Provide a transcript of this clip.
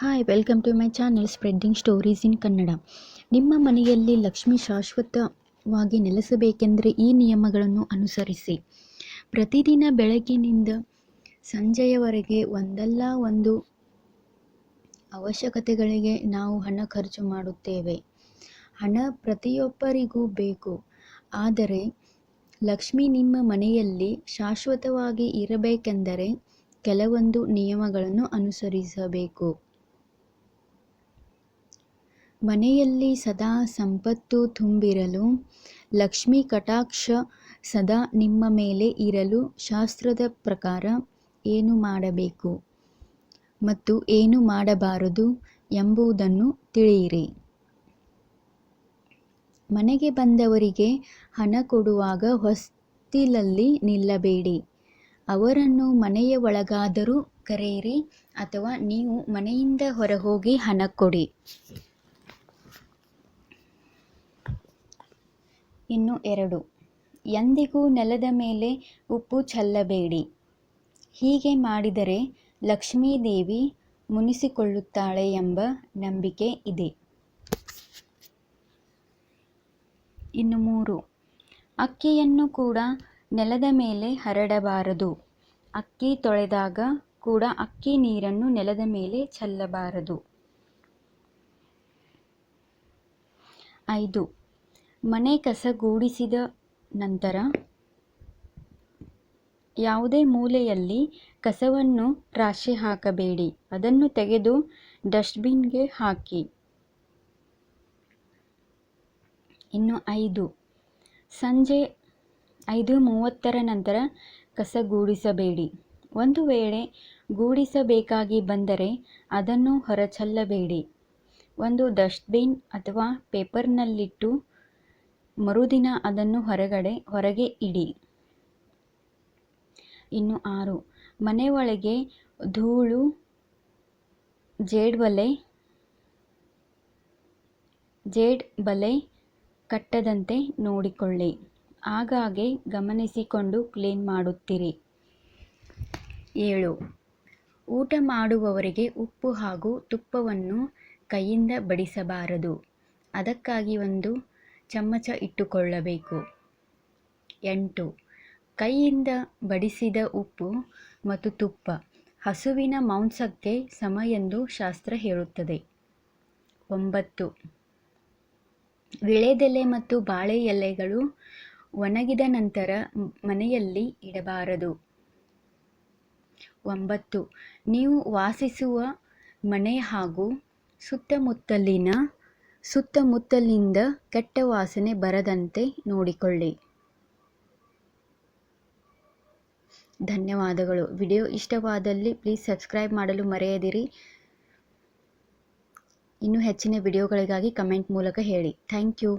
Hi welcome to my channel spreading stories in Kannada ನಿಮ್ಮ ಮನೆಯಲ್ಲಿ ಲಕ್ಷ್ಮಿ ಶಾಶ್ವತವಾಗಿ ನೆಲೆಸಬೇಕೆಂದರೆ ಈ ನಿಯಮಗಳನ್ನು ಅನುಸರಿಸಿ. ಪ್ರತಿದಿನ ಬೆಳಗಿನಿಂದ ಸಂಜೆಯವರೆಗೆ ಒಂದಲ್ಲ ಒಂದು ಅವಶ್ಯಕತೆಗಳಿಗೆ ನಾವು ಹಣ ಖರ್ಚು ಮಾಡುತ್ತೇವೆ. ಹಣ ಪ್ರತಿಯೊಬ್ಬರಿಗೂ ಬೇಕು. ಆದರೆ, ಲಕ್ಷ್ಮಿ ನಿಮ್ಮ ಮನೆಯಲ್ಲಿ ಶಾಶ್ವತವಾಗಿ ಇರಬೇಕೆಂದರೆ ಕೆಲವೊಂದು ನಿಯಮಗಳನ್ನು ಅನುಸರಿಸಬೇಕು. ಮನೆಯಲ್ಲಿ ಸದಾ ಸಂಪತ್ತು ತುಂಬಿರಲು, ಲಕ್ಷ್ಮಿ ಕಟಾಕ್ಷ ಸದಾ ನಿಮ್ಮ ಮೇಲೆ ಇರಲು ಶಾಸ್ತ್ರದ ಪ್ರಕಾರ ಏನು ಮಾಡಬೇಕು ಮತ್ತು ಏನು ಮಾಡಬಾರದು ಎಂಬುದನ್ನು ತಿಳಿಯಿರಿ. ಮನೆಗೆ ಬಂದವರಿಗೆ ಹಣ ಕೊಡುವಾಗ ಹೊಸ್ತಿಲಲ್ಲಿ ನಿಲ್ಲಬೇಡಿ. ಅವರನ್ನು ಮನೆಯ ಒಳಗಾದರೂ ಕರೆಯಿರಿ ಅಥವಾ ನೀವು ಮನೆಯಿಂದ ಹೊರಹೋಗಿ ಹಣ ಕೊಡಿ. ಇನ್ನು ಎರಡು. ಎಂದಿಗೂ ನೆಲದ ಮೇಲೆ ಉಪ್ಪು ಚೆಲ್ಲಬೇಡಿ. ಹೀಗೆ ಮಾಡಿದರೆ ಲಕ್ಷ್ಮೀದೇವಿ ಮುನಿಸಿಕೊಳ್ಳುತ್ತಾಳೆ ಎಂಬ ನಂಬಿಕೆ ಇದೆ. ಇನ್ನು ಮೂರು. ಅಕ್ಕಿಯನ್ನು ಕೂಡ ನೆಲದ ಮೇಲೆ ಹರಡಬಾರದು. ಅಕ್ಕಿ ತೊಳೆದಾಗ ಕೂಡ ಅಕ್ಕಿ ನೀರನ್ನು ನೆಲದ ಮೇಲೆ ಚೆಲ್ಲಬಾರದು. ಐದು. ಮನೆ ಕಸಗೂಡಿಸಿದ ನಂತರ ಯಾವುದೇ ಮೂಲೆಯಲ್ಲಿ ಕಸವನ್ನು ರಾಶಿ ಹಾಕಬೇಡಿ. ಅದನ್ನು ತೆಗೆದು ಡಸ್ಟ್ಬಿನ್ಗೆ ಹಾಕಿ. ಇನ್ನು ಐದು. ಸಂಜೆ ಐದು ಮೂವತ್ತರ ನಂತರ ಕಸ ಗೂಡಿಸಬೇಡಿ. ಒಂದು ವೇಳೆ ಗೂಡಿಸಬೇಕಾಗಿ ಬಂದರೆ ಅದನ್ನು ಹೊರಚಲ್ಲಬೇಡಿ. ಒಂದು ಡಸ್ಟ್ಬಿನ್ ಅಥವಾ ಪೇಪರ್ನಲ್ಲಿಟ್ಟು ಮರುದಿನ ಅದನ್ನು ಹೊರಗಡೆ, ಹೊರಗೆ ಇಡಿ. ಇನ್ನು ಆರು. ಮನೆ ಒಳಗೆ ಧೂಳು ಜೇಡ್ಬಲೆ ಜೇಡ್ ಬಲೆ ಕಟ್ಟದಂತೆ ನೋಡಿಕೊಳ್ಳಿ. ಆಗಾಗ್ಗೆ ಗಮನಿಸಿಕೊಂಡು ಕ್ಲೀನ್ ಮಾಡುತ್ತಿರಿ. ಏಳು. ಊಟ ಮಾಡುವವರಿಗೆ ಉಪ್ಪು ಹಾಗೂ ತುಪ್ಪವನ್ನು ಕೈಯಿಂದ ಬಡಿಸಬಾರದು. ಅದಕ್ಕಾಗಿ ಒಂದು ಚಮಚ ಇಟ್ಟುಕೊಳ್ಳಬೇಕು. ಎಂಟು. ಕೈಯಿಂದ ಬಡಿಸಿದ ಉಪ್ಪು ಮತ್ತು ತುಪ್ಪ ಹಸುವಿನ ಮಾಂಸಕ್ಕೆ ಸಮ ಎಂದು ಶಾಸ್ತ್ರ ಹೇಳುತ್ತದೆ. ಒಂಬತ್ತು. ವಿಳೆದೆಲೆ ಮತ್ತು ಬಾಳೆ ಎಲೆಗಳು ಒಣಗಿದ ನಂತರ ಮನೆಯಲ್ಲಿ ಇಡಬಾರದು. ಒಂಬತ್ತು. ನೀವು ವಾಸಿಸುವ ಮನೆ ಹಾಗೂ ಸುತ್ತಮುತ್ತಲಿನ ಸುತ್ತಮುತ್ತಲಿಂದ ಕೆಟ್ಟ ವಾಸನೆ ಬರದಂತೆ ನೋಡಿಕೊಳ್ಳಿ. ಧನ್ಯವಾದಗಳು. ವಿಡಿಯೋ ಇಷ್ಟವಾದಲ್ಲಿ ಪ್ಲೀಸ್ ಸಬ್ಸ್ಕ್ರೈಬ್ ಮಾಡಲು ಮರೆಯದಿರಿ. ಇನ್ನೂ ಹೆಚ್ಚಿನ ವಿಡಿಯೋಗಳಿಗಾಗಿ ಕಮೆಂಟ್ ಮೂಲಕ ಹೇಳಿ. Thank you.